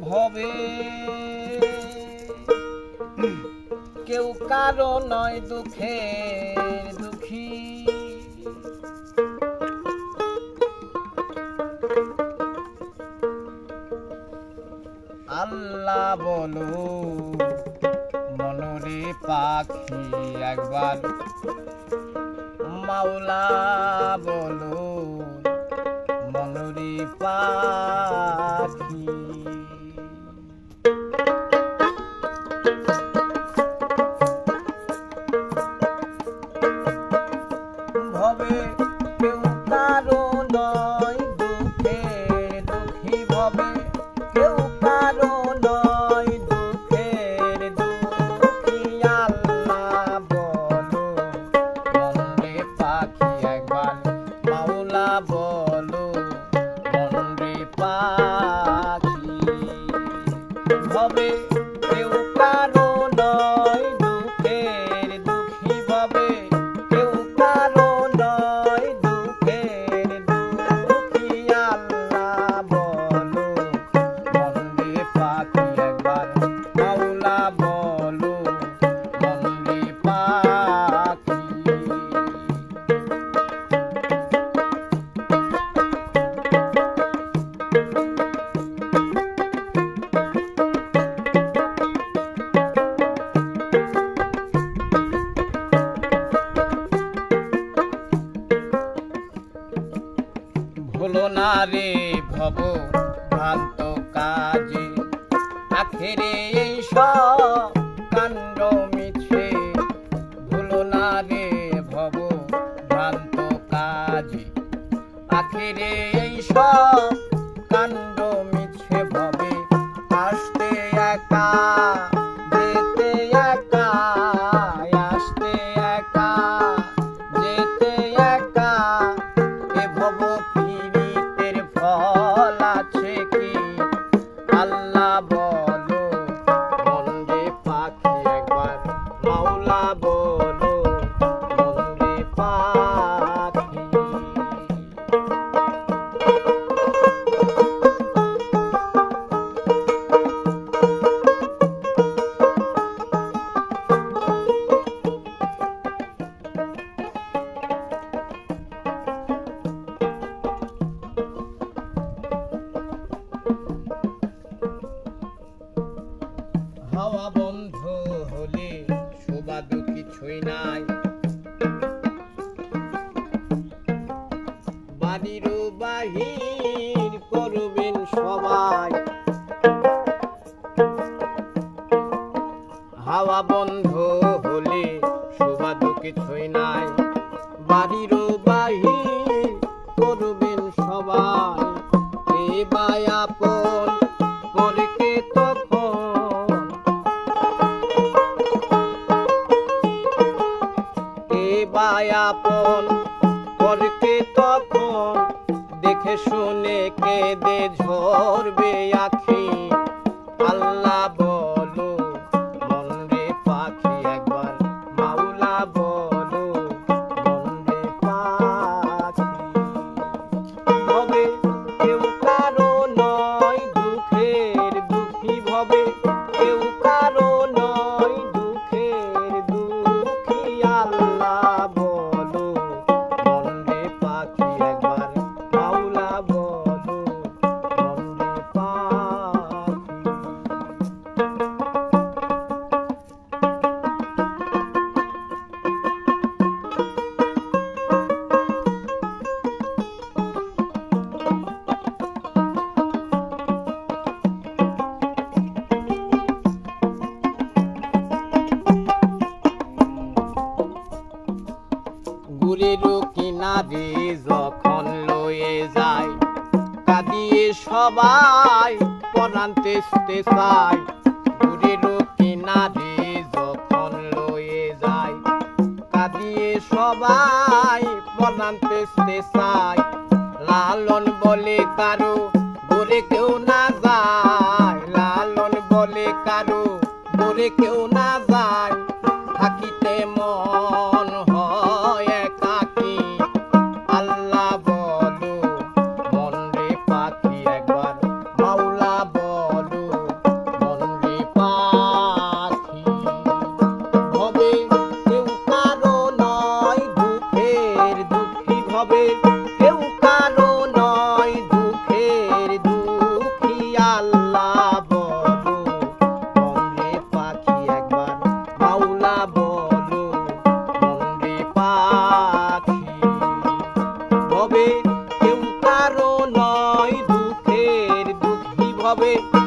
ভবে। কেউ কারও নয় দুঃখে দুঃখী। আল্লাহ বলো মনরে পাখি একবার। মাওলা বলো মনরে পাখি। ভবে ভবে ভুলো না রে ভব ভ্রান্ত কাজে। আখেরে এই সব কাণ্ড মিছে। ভুলো না রে ভব ভ্রান্ত কাজে। আখেরে এই সব কাণ্ড মিছে ভবে। আসতে একা হাওয়া বন্ধ হলে শোভাদু কিছুই নাই। বাড়িরও বাহির করবেন সবাই। হাওয়া বন্ধ হলে কিছুই নাই। বাড়িরও বাহির করবেন সবাই। এ বায়াপন বায়াপন পরকে তখন দেখে শুনে কেঁদে ঝরবে আখি। আল্লাহ বলো মনরে পাখি একবার, মাওলা বলো মনরে পাখি। ভবে কেউ কারও নয় দুঃখের দুঃখী ভবে, কেউ কারও গুরেরও কিনারে যখন লয়ে যায়, কাঁদিয়ে সবাই পরাণ তেসতে চায়। গুরেরও কিনারে যখন লয়ে যায়, কাঁদিয়ে সবাই পরাণ তেসতে চায়। লালন বলে কারও গোরে কেউ হবে